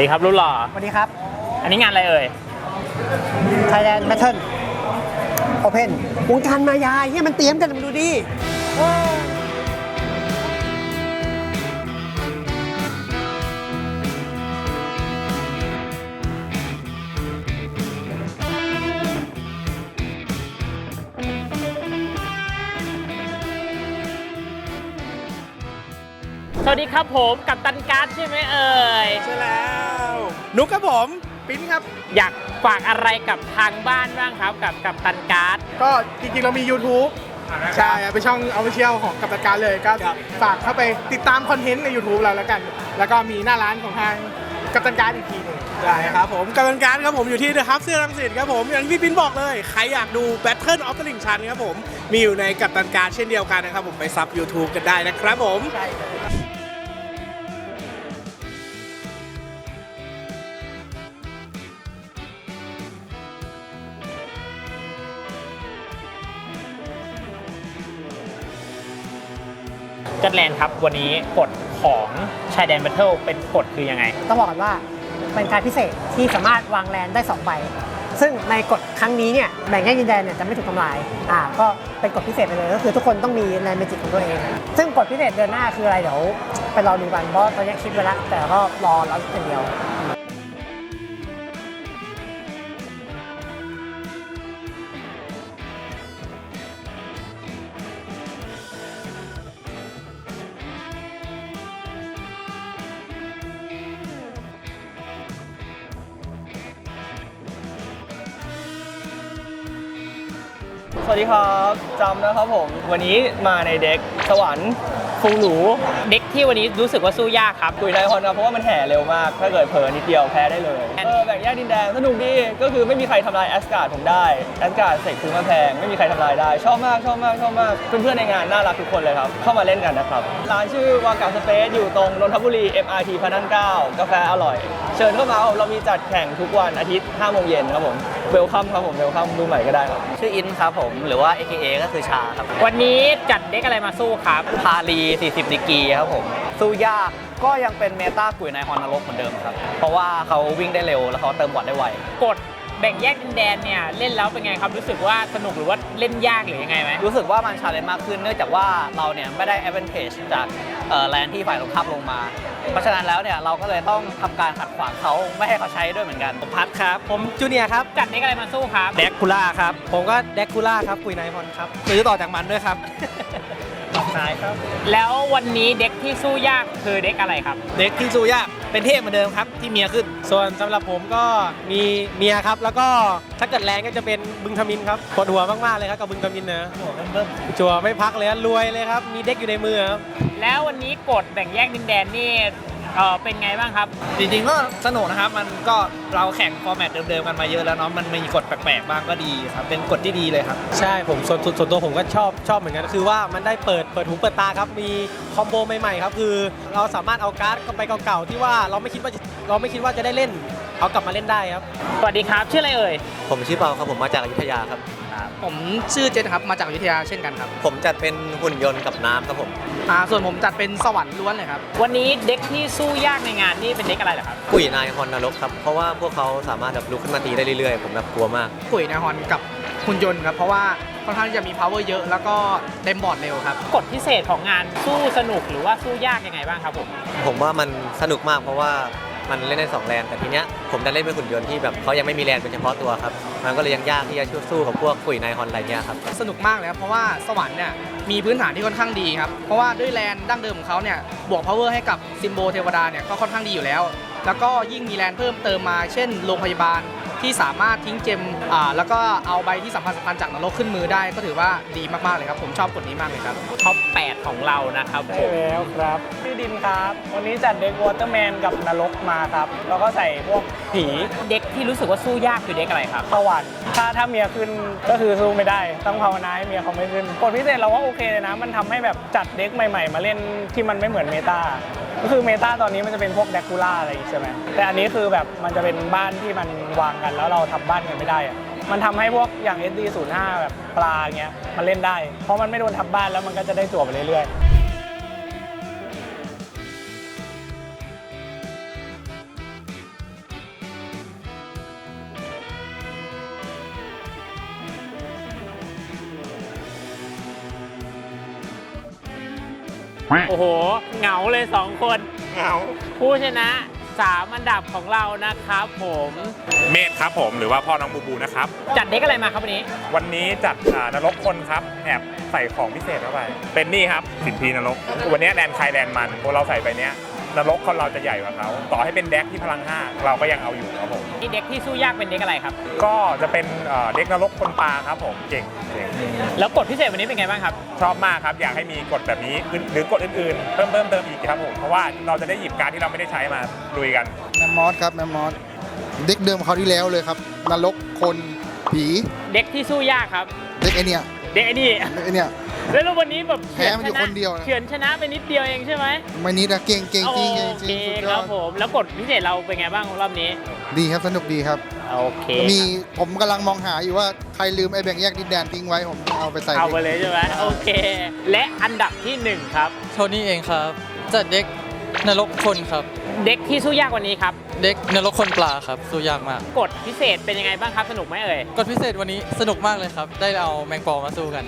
ดีครับรุ่นหล่อ สวัสดีครับ อันนี้งานอะไรเอ่ย Thailand Battle Open วงการมายาเฮียมันเตรียมกันมาดูดิสวัสดีครับผมกับตันการ์ดใช่ไหมเอ่ย ใช่แล้ว นุกครับผมปิ้นครับ อยากฝากอะไรกับทางบ้านบ้างครับ กับกับตันการ์ด ก็จริงๆเรามี YouTube ใช่เป็นช่องออฟฟิเชียลของกัปตันการเลยก็ฝากเข้าไปติดตามคอนเทนต์ใน YouTube เราแล้วกัน แล้วก็มีหน้าร้านของทางกัปตันการอีกทีหนึง ได้ครับผมกัปตันการครับผมอยู่ที่เดอะฮับเสื้อรังสิตครับผม อย่างที่พี่ปิ้นบอกเลย ใครอยากดู Battle of the Ring ชันครับผม มีอยู่ในกัปตันการเช่นเดียวกันนะครับผมไปซับ YouTube กันได้นะครับผม จัดแลนด์ครับวันนี้กฎของชายแดนแบทเทิลเป็นกฎคือยังไง ต้องบอกก่อนว่าเป็นการพิเศษที่สามารถวางแลนได้2ใบซึ่งในกฎครั้งนี้เนี่ยแบ่งแยกดินแดนเนี่ยจะไม่ถูกทำลายอ่าก็เป็นกฎพิเศษไปเลยก็คือทุกคนต้องมีแลนเมจิกของตัวเอง ซึ่งกฎพิเศษเดือนหน้าคืออะไรเดี๋ยวไปรอดูกันเพราะตอนนี้คิดไว้แล้วแต่ก็รอเราเป็นเดียว วัสดีครับจำนะครับผม วันนี้มาในเด็กสวรรค์ฟูหรูเด็กที่วันนี้รู้สึกว่าสู้ยากครับกุยไทยฮอนครับเพราะว่ามันแห่เร็วมาก ถ้าเกิดเผลอนิดเดียวแพ้ได้เลยเออแบ่งแยกดินแดนสนุกดีก็คือไม่มีใครทำลายแอสการ์ดผมได้แอสการ์ดเสกซื้อมาแพงไม่มีใครทำลายได้ชอบมากชอบมากชอบมากเพื่อนๆในงานน่ารักทุกคนเลยครับ เข้ามาเล่นกันนะครับร้านชื่อวากาสเปซอยู่ตรงนนทบุรี MRT พระนั่งเกล้ากาแฟอร่อยเชิญเข้ามาครับเรามีจัดแข่งทุกวันอาทิตย์5โมงเย็นครับผมเวลคัมครับผมเวลคัมดูใหม่ก็ได้ครับชื่ออินครับผมหรือว่า AKA ก็คือชาครับวันนี้จัดเด็กอะไรมาสู้ครับพาลี 40ดิกรีครับผมสู้ยากก็ยังเป็นเมตากุยในฮอนนรกเหมือนเดิมครับ เพราะว่าเขาวิ่งได้เร็วแล้วเขาเติมบอดได้ไวกฎแบ่งแยกดินแดนเนี่ยเล่นแล้วเป็นไงครับรู้สึกว่าสนุกหรือว่าเล่นยากหรือยังไงไหมรู้สึกว่ามันชาเลนจ์มากขึ้นเนื่องจากว่าเราเนี่ยไม่ได้ advantage จากแลนที่ฝ่ายตรงข้ามลงมา เพราะฉะนั้นแล้วเนี่ยเราก็เลยต้องทำการขัดขวางเขาไม่ให้เขาใช้ด้วยเหมือนกันผมพัดครับ ผมจูเนียร์ครับจัดเด็กอะไรมาสู้ครับแดกคูล่าครับ ผมก็แดกคูล่าครับกุยไนฮอนครับซื้อต่อจากมันด้วยครับตอกนายครับ แล้ววันนี้เด็กที่สู้ยากคือเด็กอะไรครับ เด็กที่สู้ยาก เป็นเทพเหมือนเดิมครับที่เมียขึ้น ส่วนสำหรับผมก็มีเมียครับ แล้วก็ถ้าเกิดแรงก็จะเป็นบึงทมินครับปวดหัวมากๆเลยครับกับบึงทมินนะจั่วไม่พักเลยครับรวยเลยครับมีเด็กอยู่ในมือครับแล้ววันนี้กฎแบ่งแยกดินแดนนี่ เออเป็นไงบ้างครับ จริงๆก็สนุกนะครับ มันก็เราแข่งฟอร์แมตเดิมๆกันมาเยอะแล้วเนาะมันมีกฎแปลกๆบ้างก็ดีครับ เป็นกฎที่ดีเลยครับ ใช่ผมส่วนส่วนส่วนตัวผมก็ชอบชอบเหมือนกันคือว่ามันได้เปิดเปิดหูเปิดตาครับมีคอมโบใหม่ๆครับคือเราสามารถเอาการ์ดไปเก่าๆที่ว่าเราไม่คิดว่าจะเราไม่คิดว่าจะได้เล่น เอากลับมาเล่นได้ครับ สวัสดีครับ ชื่ออะไรเอ่ย ผมชื่อเปาครับผมมาจากอยุธยาครับ ผมชื่อเจนครับ มาจากอยุธยาเช่นกันครับ ผมจัดเป็นหุ่นยนต์กับน้ำครับผมอ่าส่วนผมจัดเป็นสวรรค์ล้วนเลยครับ วันนี้เด็กที่สู้ยากในงานนี่เป็นเด็กอะไรเหรอครับกุยนายฮอนนรกครับเพราะว่าพวกเขาสามารถแบบลุกขึ้นมาตีได้เรื่อยๆ ผมแบบกลัวมาก กุยนาฮอนกับหุ่นยนต์ครับ เพราะว่าค่อนข้างที่จะมี power เยอะ แล้วก็เต็มบอร์ดเร็วครับ กฎพิเศษของงานสู้สนุกหรือว่าสู้ยากยังไงบ้างครับผม ผมว่ามันสนุกมากเพราะว่า มันเล่นได้สองแลนแต่ทีเนี้ยผมดันเล่นเป็นหุ่นยนต์ที่แบบเขายังไม่มีแลนเป็นเฉพาะตัวครับ มันก็เลยยังยากที่จะสู้กับพวกขุยนายฮอนอะไรเงี้ยครับ สนุกมากเลยครับเพราะว่าสวรรค์เนี่ยมีพื้นฐานที่ค่อนข้างดีครับ เพราะว่าด้วยแลนดั้งเดิมของเขาเนี่ยบวกพาวเวอร์ให้กับซิมโบเทวดาเนี่ยก็ค่อนข้างดีอยู่แล้ว แล้วก็ยิ่งมีแลนเพิ่มเติมมา เช่นโรงพยาบาลที่สามารถทิ้งเจม อ่าแล้วก็เอาใบที่สำคัญสำคัญจากนรกขึ้นมือได้ ก็ถือว่าดีมากๆเลยครับ ผมชอบกฎนี้มากเลยครับ ท็อป 8 ของเรานะครับผใช่มแล้วครับชื่อดินครับ วันนี้จัดเด็กวอเตอร์แมนกับนรกมาครับ แล้วก็ใส่พวกผีเด็กที่รู้สึกว่าสู้ยากคือเด็กอะไรครับ สวรรค์ถ้าถ้าเมียขึ้นก็คือสู้ไม่ได้ ต้องภาวนาให้เมียเขาไม่ขึ้นกฎพิเศษเราว่าโอเคเลยนะ มันทำให้แบบจัดเด็กใหม่ๆ มาเล่นที่มันไม่เหมือนเมตาก็คือเมตาตอนนี้มันจะเป็นพวกแดกูล่าอะไรอย่างงี้ใช่ไหมแต่อันนี้คือแบบมันจะเป็นบ้านที่มันวางกันแล้วเราทำบ้านกันไม่ได้อะ มันทำให้พวกอย่าง SD05 แบบปลาเงี้ยมันเล่นได้ เพราะมันไม่โดนทับบ้านแล้วมันก็จะได้ตัวไปเรื่อยๆโอ้โห เหงาเลยสองคน เหงา ผู้ชนะ 3 อันดับของเรานะครับผมเมธครับผมหรือว่าพ่อน้องบูบูนะครับ จัดเด็กอะไรมาครับวันนี้ วันนี้จัดอ่านรกคนครับ แอบใส่ของพิเศษเข้าไป เป็นนี่ครับสินพีนรก วันนี้แดนใครแดนมันพวกเราใส่ไปเนี้ย นรกคนเราจะใหญ่กว่าเขาต่อให้เป็นแดกที่พลังห้าเราก็ยังเอาอยู่ครับผมนี่เด็กที่สู้ยากเป็นเด็กอะไรครับ ก็จะเป็นเอ่อเด็กนรกคนปลาครับผมเก่งเก่งแล้วกฎพิเศษวันนี้เป็นไงบ้างครับ ชอบมากครับ อยากให้มีกฎแบบนี้อื่นหรือกฎอื่นๆ เพิ่มเพิ่มเติมอีกครับผมเพราะว่าเราจะได้หยิบการดที่เราไม่ได้ใช้มาลุยกัน แมมมอสครับแมมมอสเด็กเดิมเขาวที่แล้วเลยครับนรกคนผีเด็กที่สู้ยากครับ เด็กไอเนี่ยเด็กไอ้นี่ เด็กไอเนี่ย แล้ววันนี้แบบแพ้มันอยู่คนเดียวนะ เฉือนชนะไปนิดเดียวเองใช่ไหมไม่นิดนะเก่งเก่งจริงเก่งโอจเคริงสุดยคอรัดบผมแล้วกฎพิเศษเราเป็นไงบ้างรอบนี้ดีครับสนุกดีครับ โอเคมีผมกำลังมองหาอยู่ว่าใครลืมไอ้แบ่งแยกดินแดนทิ้งไว้ผมจะเอาไปใส่เอาไปเลยใช่ไหมโอเค และอันดับที่หนึ่งครับ โทนี่เองครับ จัดเด็กนรกคนครับ เด็กที่สู้ยากวันนี้ครับเด็กนรกคนปลาครับสู้ยากมากกฎพิเศษเป็นยังไงบ้างครับสนุกไหมเอ่ย กฎพิเศษวันนี้สนุกมากเลยครับ ได้เอาแมงปอมาสู้กัน